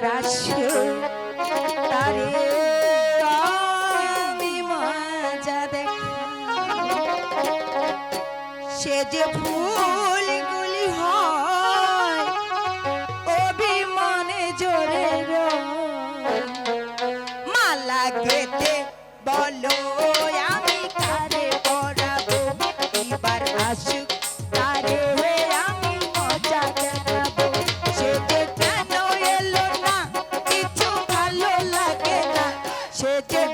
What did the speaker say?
যার আসে তারে সে যে ফুল গুলি হয়, অভিমানে জোরে মালা খেতে বলো, আমি কারে পড়াবো এবার আসুক Take it.